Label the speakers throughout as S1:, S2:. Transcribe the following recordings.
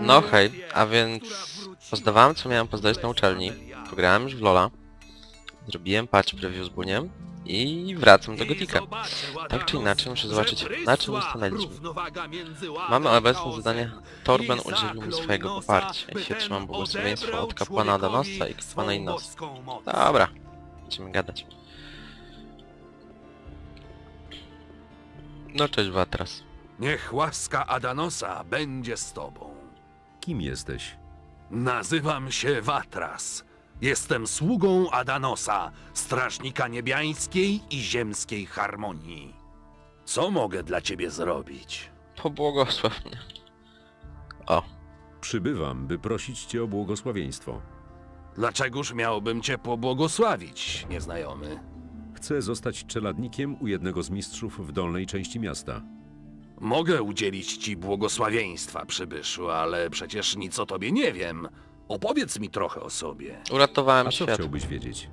S1: No hej, a więc pozdawałem co miałem pozdać na uczelni, pograłem już w Lola, zrobiłem patch preview z Buniem i wracam do Gotika. Tak czy inaczej muszę zobaczyć na czym ustanęliśmy. Mamy obecne zadanie Torben udzielił mi swojego poparcia. Jeśli otrzymam błogosławieństwo od kapłana Adanosa i kapłana Innosa. Dobra, będziemy gadać. No cześć Watras.
S2: Niech łaska Adanosa będzie z tobą.
S3: Kim jesteś?
S2: Nazywam się Watras. Jestem sługą Adanosa, strażnika niebiańskiej i ziemskiej harmonii. Co mogę dla ciebie zrobić?
S1: Pobłogosław mnie. O,
S3: Przybywam, by prosić cię o błogosławieństwo.
S2: Dlaczegoż miałbym cię pobłogosławić, nieznajomy?
S3: Chcę zostać czeladnikiem u jednego z mistrzów w dolnej części miasta.
S2: Mogę udzielić ci błogosławieństwa, przybyszu, ale przecież nic o tobie nie wiem. Opowiedz mi trochę o sobie.
S1: uratowałem
S3: A co
S1: świat.
S3: chciałbyś wiedzieć?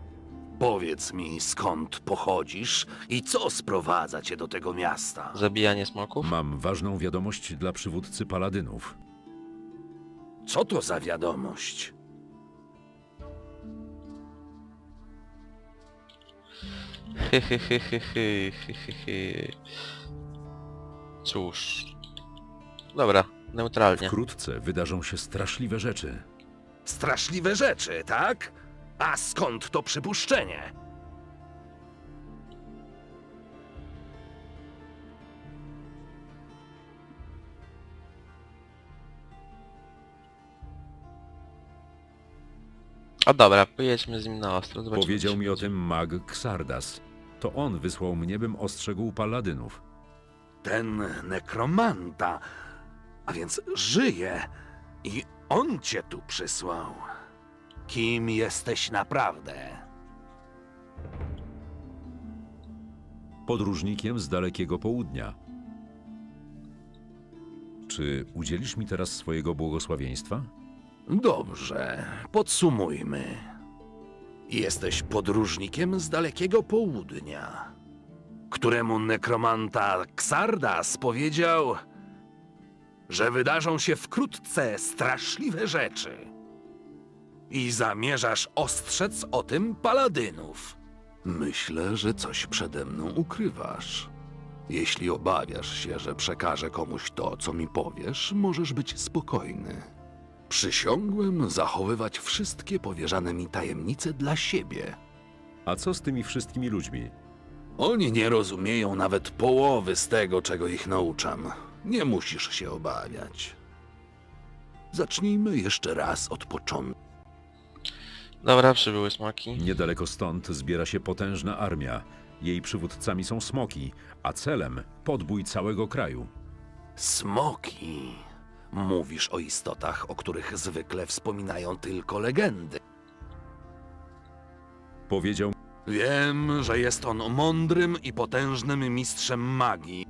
S2: Powiedz mi, skąd pochodzisz i co sprowadza cię do tego miasta.
S1: Zabijanie smoków?
S3: Mam ważną wiadomość dla przywódcy paladynów.
S2: Co to za wiadomość?
S1: Hy, hy, hy, hy, hy, hy, hy, hy. Cóż. Dobra, neutralnie.
S3: Wkrótce wydarzą się straszliwe rzeczy.
S2: Straszliwe rzeczy, tak? A skąd to przypuszczenie?
S1: O dobra, pojedźmy z nim na ostro. Zobaczymy,
S3: Powiedział
S1: co
S3: mi o
S1: będzie.
S3: tym mag Xardas. To on wysłał mnie, bym ostrzegł paladynów.
S2: Ten nekromanta, a więc żyje i on cię tu przysłał. Kim jesteś naprawdę?
S3: Podróżnikiem z dalekiego południa. Czy udzielisz mi teraz swojego błogosławieństwa?
S2: Dobrze, podsumujmy. Jesteś podróżnikiem z dalekiego południa, któremu nekromanta Xardas powiedział, że wydarzą się wkrótce straszliwe rzeczy. I zamierzasz ostrzec o tym paladynów. Myślę, że coś przede mną ukrywasz. Jeśli obawiasz się, że przekażę komuś to, co mi powiesz, możesz być spokojny. Przysiągłem zachowywać wszystkie powierzane mi tajemnice dla siebie.
S3: A co z tymi wszystkimi ludźmi?
S2: Oni nie rozumieją nawet połowy z tego, czego ich nauczam. Nie musisz się obawiać. Zacznijmy jeszcze raz od początku.
S1: Dobra, przybyły smoki.
S3: Niedaleko stąd zbiera się potężna armia. Jej przywódcami są smoki, a celem podbój całego kraju.
S2: Smoki. Mówisz o istotach, o których zwykle wspominają tylko legendy.
S3: Powiedział
S2: Wiem, że jest on mądrym i potężnym mistrzem magii.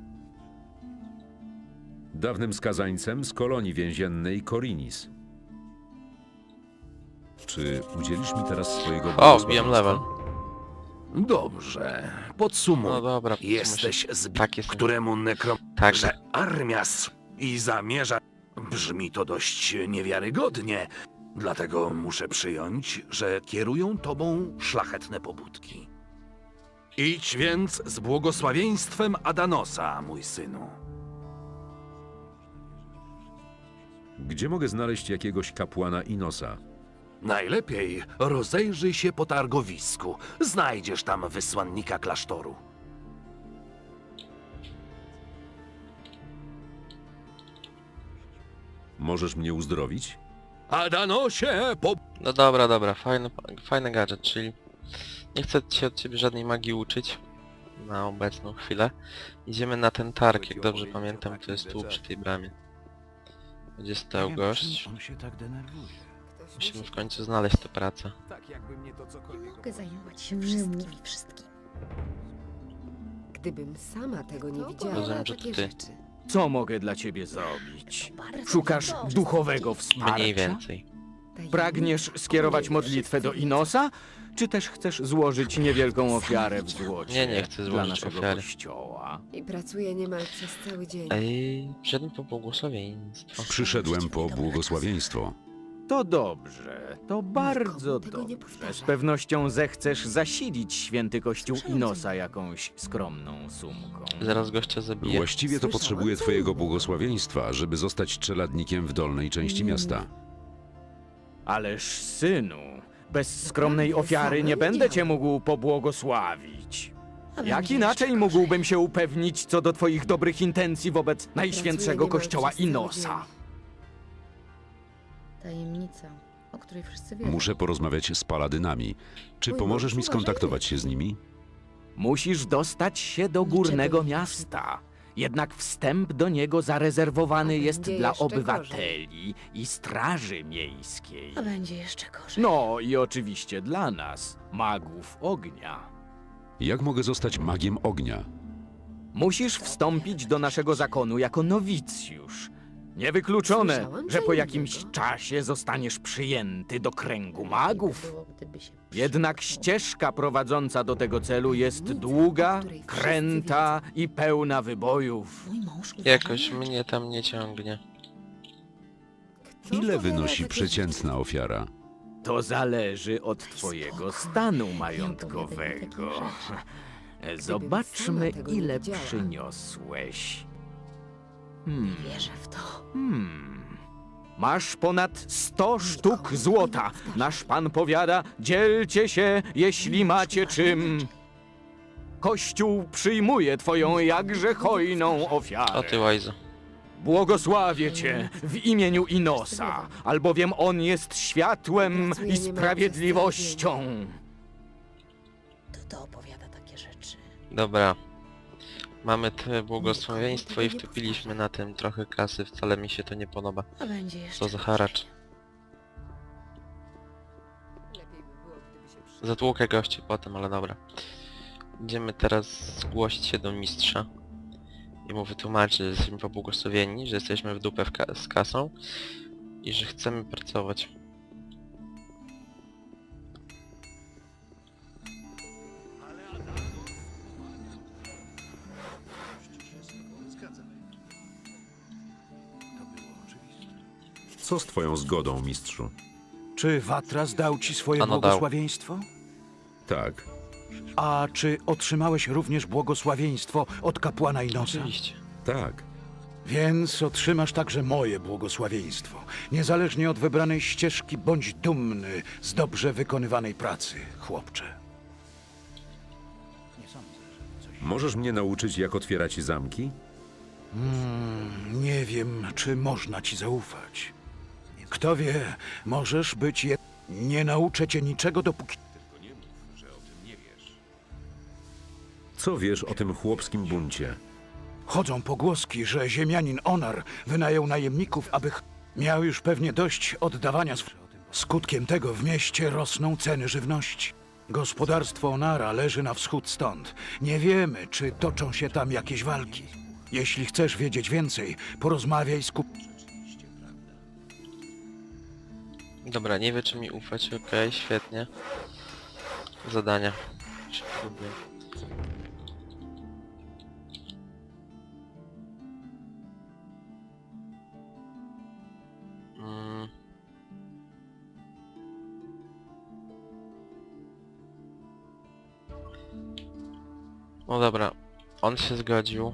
S3: dawnym skazańcem z kolonii więziennej Korinis. Czy udzielisz mi teraz swojego
S1: O, wbijam level.
S2: Dobrze, podsumuj.
S1: No dobra,
S2: Jesteś z
S1: Tak jest.
S2: któremu nekrom...
S1: Tak,
S2: że armia s- i zamierza... Brzmi to dość niewiarygodnie, dlatego muszę przyjąć, że kierują tobą szlachetne pobudki. Idź więc z błogosławieństwem Adanosa, mój synu.
S3: Gdzie mogę znaleźć jakiegoś kapłana Inosa?
S2: Najlepiej rozejrzyj się po targowisku. Znajdziesz tam wysłannika klasztoru.
S3: Możesz mnie uzdrowić?
S2: Adanosie, po...
S1: No dobra, dobra, fajny, fajny gadżet, czyli nie chcę się od ciebie żadnej magii uczyć na obecną chwilę. Idziemy na ten targ, jak dobrze pamiętam, to jest tu przy tej bramie. Będzie stał gość.
S4: On się tak denerwuje.
S1: Musimy w końcu znaleźć tę pracę.
S4: Tak jakby mnie to cokolwiek
S5: Mogę zajmować się wszystkimi wszystkimi.
S6: Gdybym sama tego nie widziała,
S1: Rozumiem, że to
S6: takie
S1: ty.
S6: rzeczy.
S4: Co mogę dla ciebie zrobić? Szukasz duchowego wsparcia?
S1: Mniej więcej.
S6: Pragniesz skierować modlitwę do Inosa? Czy też chcesz złożyć niewielką ofiarę w złocie
S1: Nie, nie chcę
S6: dla
S1: złożyć
S6: naszego
S1: ofiary.
S6: kościoła?
S5: I pracuję niemal przez cały dzień.
S1: Ej, przyszedłem po błogosławieństwo.
S3: Przyszedłem po błogosławieństwo.
S6: To dobrze, to bardzo
S5: tego nie
S6: dobrze.
S5: powtarzaj.
S6: Z pewnością zechcesz zasilić święty kościół Inosa jakąś skromną sumką.
S1: Zaraz gościa zabiję.
S3: Właściwie to
S5: Słyszałem
S3: potrzebuję
S5: co
S3: twojego błogosławieństwa, żeby zostać czeladnikiem w dolnej części
S5: Nie
S3: miasta.
S6: Ależ synu, bez skromnej ofiary nie będę cię mógł pobłogosławić. Jak inaczej
S5: jeszcze
S6: mógłbym się upewnić co do twoich dobrych intencji wobec najświętszego
S5: niemal
S6: kościoła
S5: przez cały
S6: Inosa?
S5: Tajemnica, o której wszyscy wiedzą.
S3: Muszę porozmawiać z paladynami. Czy
S5: Mój
S3: pomożesz mi skontaktować się z nimi?
S6: Musisz dostać się do górnego
S5: nie
S6: miasta. Jednak wstęp do niego zarezerwowany jest dla
S5: jeszcze
S6: obywateli i straży miejskiej.
S5: A będzie jeszcze gorzej.
S6: No i oczywiście dla nas, magów ognia.
S3: Jak mogę zostać magiem ognia?
S6: Musisz wstąpić do naszego zakonu jako nowicjusz. Niewykluczone,
S5: Słyszałam
S6: że po jakimś
S5: innego.
S6: czasie zostaniesz przyjęty do kręgu magów.
S5: Było, gdyby się
S6: Jednak ścieżka prowadząca do tego celu jest długa, kręta i pełna wybojów.
S5: Mój mąż uważa
S1: Jakoś mnie tam nie ciągnie.
S5: Kto
S3: Ile wynosi przeciętna ofiara?
S6: To zależy od twojego stanu majątkowego. Zobaczmy, ile przyniosłeś.
S5: Nie
S6: Hmm.
S5: wierzę w to.
S6: Hmm. Masz ponad 100 sztuk złota. Nasz pan powiada, dzielcie się, jeśli macie czym. Kościół przyjmuje twoją jakże hojną
S1: O ty
S6: ofiarę.
S1: łajzo.
S6: Błogosławię cię w imieniu Inosa, albowiem on jest światłem i sprawiedliwością.
S5: To to opowiada takie rzeczy.
S1: Dobra. Mamy te błogosławieństwo i wtopiliśmy na tym trochę kasy. Wcale mi się to nie podoba.
S5: A będzie jeszcze
S1: Co za haracz. Zatłukę gości potem, ale dobra. Idziemy teraz zgłosić się do mistrza. I mu wytłumaczyć, że jesteśmy pobłogosławieni, że jesteśmy w dupę w ka z kasą. I że chcemy pracować.
S3: Co z twoją zgodą, mistrzu?
S4: Czy Watras dał ci swoje
S1: Ano dał.
S4: błogosławieństwo?
S3: Tak.
S4: A czy otrzymałeś również błogosławieństwo od kapłana Inosa?
S1: Oczywiście.
S3: Tak.
S4: Więc otrzymasz także moje błogosławieństwo. Niezależnie od wybranej ścieżki, bądź dumny z dobrze wykonywanej pracy, chłopcze.
S3: Możesz mnie nauczyć, jak otwierać zamki?
S4: Hmm, nie wiem, czy można ci zaufać. Kto wie, możesz być je... Nie nauczę cię niczego, dopóki...
S3: Co wiesz o tym chłopskim buncie?
S4: Chodzą pogłoski, że ziemianin Onar wynajął najemników, aby... ch- Miał już pewnie dość oddawania sw... Skutkiem tego w mieście rosną ceny żywności. Gospodarstwo Onara leży na wschód stąd. Nie wiemy, czy toczą się tam jakieś walki. Jeśli chcesz wiedzieć więcej, porozmawiaj z kup...
S1: Dobra, nie wie czy mi ufać, okej, świetnie. Zadania. Spróbuję. Mm. No dobra, on się zgodził.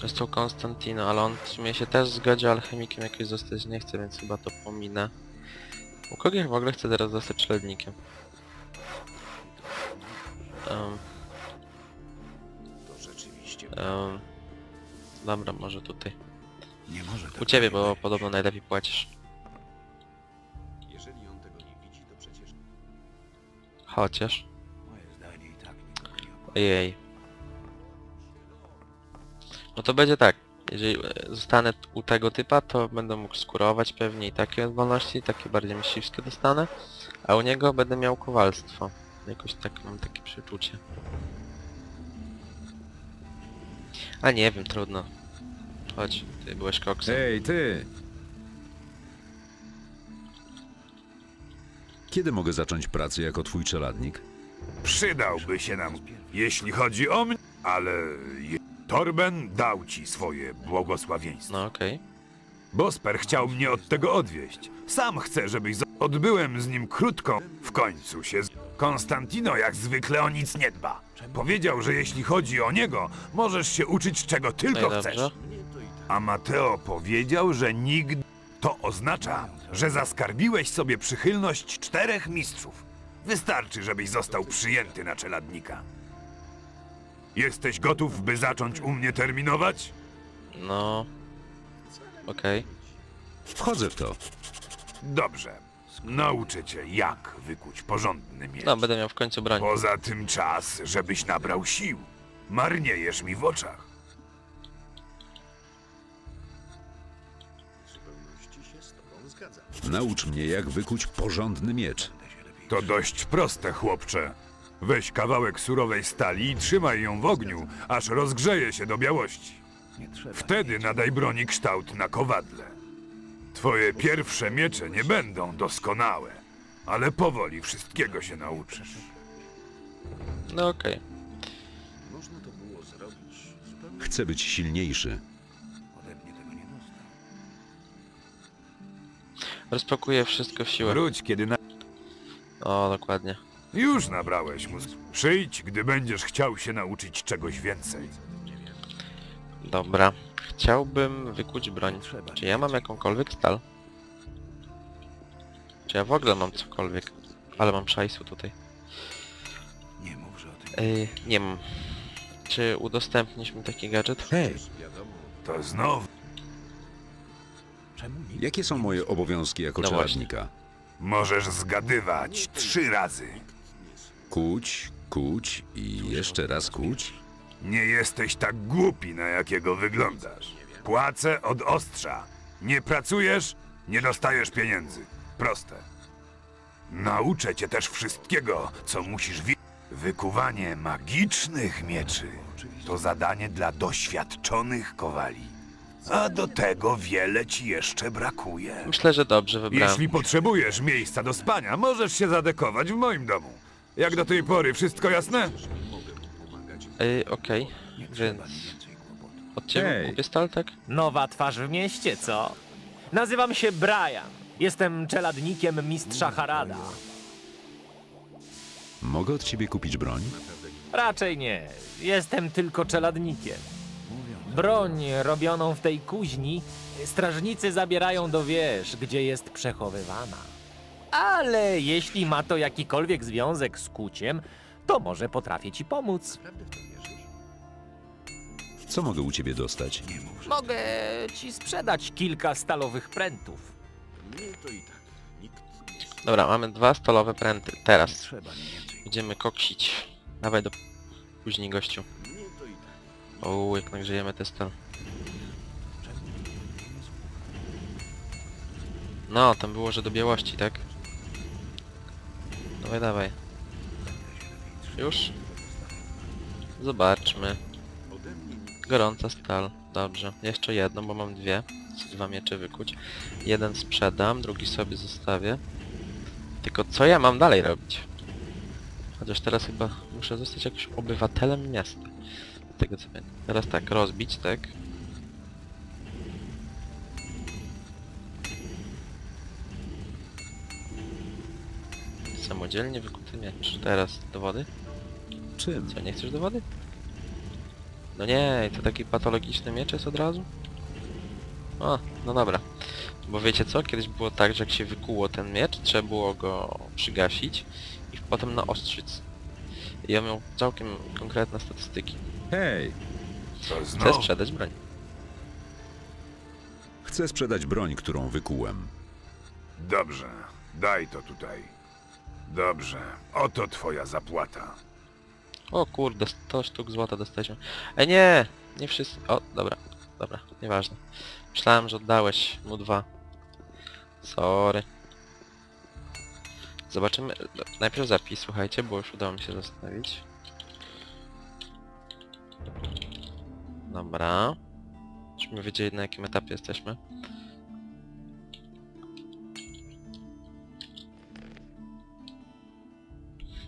S1: To Konstantino, ale on w sumie się też zgodził, ale chemikiem jakoś zostać nie chce, więc chyba to pominę. U kogo w ogóle chcę teraz zostać ślednikiem? Um. Um. Dobra, może tutaj.
S4: Nie może tak
S1: U ciebie, bo
S4: być.
S1: podobno najlepiej płacisz. Chociaż.
S4: Moje zdanie i tak nikogo nie obchodzi.
S1: Ojej. No to będzie tak, jeżeli e, zostanę u tego typa, to będę mógł skurować pewnie i takie wolności, takie bardziej myśliwskie dostanę, a u niego będę miał kowalstwo. Jakoś tak mam takie przeczucie. A nie wiem, trudno. Chodź, ty byłeś koksem.
S3: Ej, ty! Kiedy mogę zacząć pracę jako twój czeladnik?
S7: Przydałby się nam, jeśli chodzi o mnie, ale... je- Torben dał ci swoje błogosławieństwo.
S1: No okej.
S7: Bosper chciał mnie od tego odwieźć. Sam chcę, żebyś... z- Odbyłem z nim krótką. W końcu się... z- Konstantino jak zwykle o nic nie dba. Powiedział, że jeśli chodzi o niego, możesz się uczyć czego
S1: No i
S7: tylko
S1: dobrze.
S7: chcesz. A Mateo powiedział, że nigdy... To oznacza, że zaskarbiłeś sobie przychylność czterech mistrzów. Wystarczy, żebyś został przyjęty na czeladnika. Jesteś gotów, by zacząć u mnie terminować?
S1: No... Okej.
S3: Wchodzę w to.
S7: Dobrze. Nauczę cię, jak wykuć porządny miecz.
S1: No, będę miał w końcu broń.
S7: Poza tym czas, żebyś nabrał sił. Marniejesz mi w oczach.
S3: Naucz mnie, jak wykuć porządny miecz.
S7: To dość proste, chłopcze. Weź kawałek surowej stali i trzymaj ją w ogniu, aż rozgrzeje się do białości. Wtedy nadaj broni kształt na kowadle. Twoje pierwsze miecze nie będą doskonałe, ale powoli wszystkiego się nauczysz.
S1: No okej.
S3: Chcę być silniejszy.
S1: Rozpakuję wszystko w siłę.
S7: Wróć, kiedy na...
S1: O, dokładnie.
S7: Już nabrałeś mózg. Przyjdź, gdy będziesz chciał się nauczyć czegoś więcej.
S1: Dobra. Chciałbym wykuć broń. Czy ja mam jakąkolwiek stal? Czy ja w ogóle mam cokolwiek? Ale mam szajsu tutaj. Ej, nie mam. Czy udostępnisz mi taki gadżet?
S3: Hej,
S7: To znowu
S3: jakie są moje obowiązki jako
S1: No właśnie.
S3: czeladnika?
S7: możesz zgadywać trzy razy.
S3: Kuć, kuć i jeszcze raz kuć?
S7: Nie jesteś tak głupi, na jakiego wyglądasz. Płacę od ostrza. Nie pracujesz, nie dostajesz pieniędzy. Proste. Nauczę cię też wszystkiego, co musisz wiedzieć. Wykuwanie magicznych mieczy to zadanie dla doświadczonych kowali. A do tego wiele ci jeszcze brakuje.
S1: Myślę, że dobrze wybrałem.
S7: Jeśli potrzebujesz miejsca do spania, możesz się zadekować w moim domu. Jak do tej pory, wszystko jasne?
S1: Ej, okej. Więc... Od ciebie kupię stal, tak?
S6: Nowa twarz w mieście, co? Nazywam się Brian. Jestem czeladnikiem mistrza Harada.
S3: Mogę od ciebie kupić broń?
S6: Raczej nie. Jestem tylko czeladnikiem. Broń robioną w tej kuźni strażnicy zabierają do wież, gdzie jest przechowywana. Ale jeśli ma to jakikolwiek związek z kuciem, to może potrafię ci pomóc.
S3: Co mogę u ciebie dostać?
S6: Mogę ci sprzedać kilka stalowych prętów.
S1: Dobra, mamy dwa stalowe pręty. Teraz. Będziemy koksić. Dawaj do... Później gościu. O, jak nagrzejemy te stal. No, tam było, że do białości, tak? Dawaj, dawaj. Już? Zobaczmy. Gorąca stal. Dobrze. Jeszcze jedną, bo mam dwie. Chcę dwa miecze wykuć. Jeden sprzedam, drugi sobie zostawię. Tylko co ja mam dalej robić? Chociaż teraz chyba muszę zostać jakimś obywatelem miasta. Z tego co wiem. Teraz tak, rozbić, tak? Samodzielnie wykuty miecz. Teraz do wody?
S3: Czym?
S1: Co, nie chcesz do wody? No nie, to taki patologiczny miecz jest od razu? O, no dobra. Bo wiecie co? Kiedyś było tak, że jak się wykuło ten miecz, trzeba było go przygasić i potem naostrzyć. I ja miał całkiem konkretne statystyki.
S3: Hej,
S7: To
S1: Chcę
S7: znowu.
S1: sprzedać broń.
S3: chcę sprzedać broń, którą wykułem.
S7: Dobrze, daj to tutaj. Dobrze, oto twoja zapłata.
S1: O kurde, 100 sztuk złota dostaliśmy. E nie! Nie wszyscy... O, dobra, dobra, nieważne. Myślałem, że oddałeś mu dwa. Sorry. Zobaczymy... Najpierw zapis, słuchajcie, bo już udało mi się zostawić. Dobra. Żebyśmy wiedzieli na jakim etapie jesteśmy.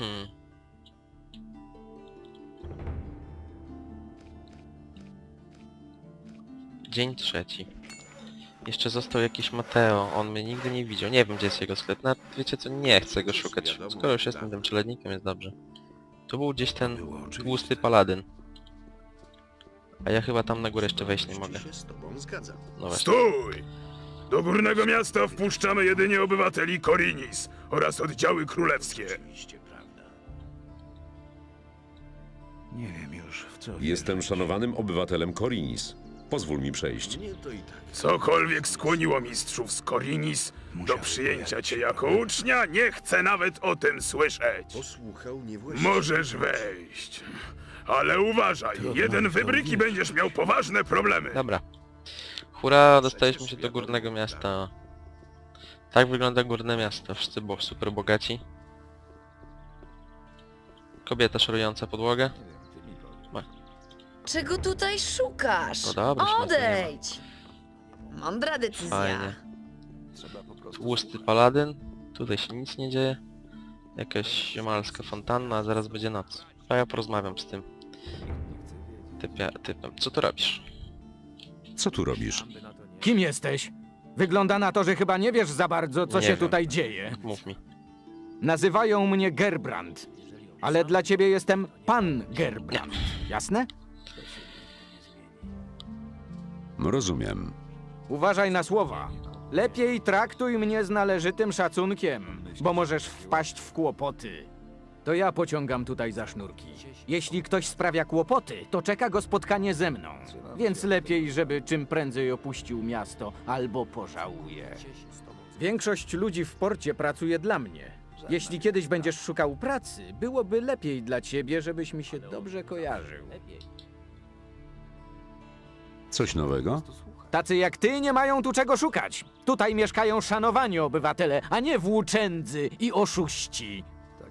S1: Hmm. Dzień trzeci. Jeszcze został jakiś Mateo, on mnie nigdy nie widział. Nie wiem gdzie jest jego sklep, nawet wiecie co, nie chcę go szukać. Skoro już jestem tym czeladnikiem jest dobrze. Tu był gdzieś ten tłusty paladyn. A ja chyba tam na górę jeszcze wejść nie mogę. No właśnie.
S7: Stój! Do górnego miasta wpuszczamy jedynie obywateli Korinis oraz oddziały królewskie.
S4: Nie wiem już w co.
S3: Jestem
S4: wierzyć.
S3: szanowanym obywatelem Korinis. Pozwól mi przejść.
S7: Cokolwiek skłoniło mistrzów z Korinis do przyjęcia cię jako ucznia, nie chcę nawet o tym słyszeć. Możesz wejść. Ale uważaj, jeden
S4: to
S7: wybryk i będziesz miał poważne problemy.
S1: Dobra. Hurra, dostaliśmy się do górnego miasta. Tak wygląda górne miasto. Wszyscy bo super bogaci. Kobieta szorująca podłogę.
S5: Czego tutaj szukasz?
S1: No dobra, nie ma.
S5: Odejdź! Mądra decyzja.
S1: Fajnie. Tłusty paladyn. Tutaj się nic nie dzieje. Jakaś ziomalska fontanna, a zaraz będzie noc. A ja porozmawiam z tym typia, typem. Co tu robisz?
S3: Co tu robisz?
S6: Kim jesteś? Wygląda na to, że chyba nie wiesz za bardzo, co
S1: Nie
S6: się
S1: wiem.
S6: tutaj dzieje.
S1: Mów mi.
S6: Nazywają mnie Gerbrand, ale dla ciebie jestem pan Gerbrand. Jasne?
S3: Rozumiem.
S6: Uważaj na słowa. Lepiej traktuj mnie z należytym szacunkiem, bo możesz wpaść w kłopoty. To ja pociągam tutaj za sznurki. Jeśli ktoś sprawia kłopoty, to czeka go spotkanie ze mną. Więc lepiej, żeby czym prędzej opuścił miasto, albo pożałuje. Większość ludzi w porcie pracuje dla mnie. Jeśli kiedyś będziesz szukał pracy, byłoby lepiej dla ciebie, żebyś mi się dobrze kojarzył.
S3: Coś nowego?
S6: Tacy jak ty nie mają tu czego szukać. Tutaj mieszkają szanowani obywatele, a nie włóczędzy i oszuści.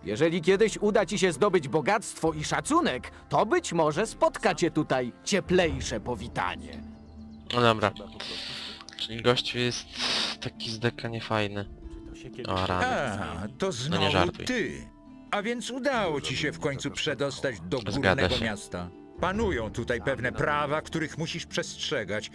S6: Jeżeli kiedyś uda ci się zdobyć bogactwo i szacunek, to być może spotka cię tutaj cieplejsze powitanie.
S1: No dobra. Czyli gościu jest taki zdeka niefajny. O rany.
S8: A, to znowu
S1: żartuj.
S8: ty. A więc udało ci się w końcu przedostać do
S1: Zgadza
S8: górnego
S1: się.
S8: miasta. Panują tutaj pewne prawa, których musisz przestrzegać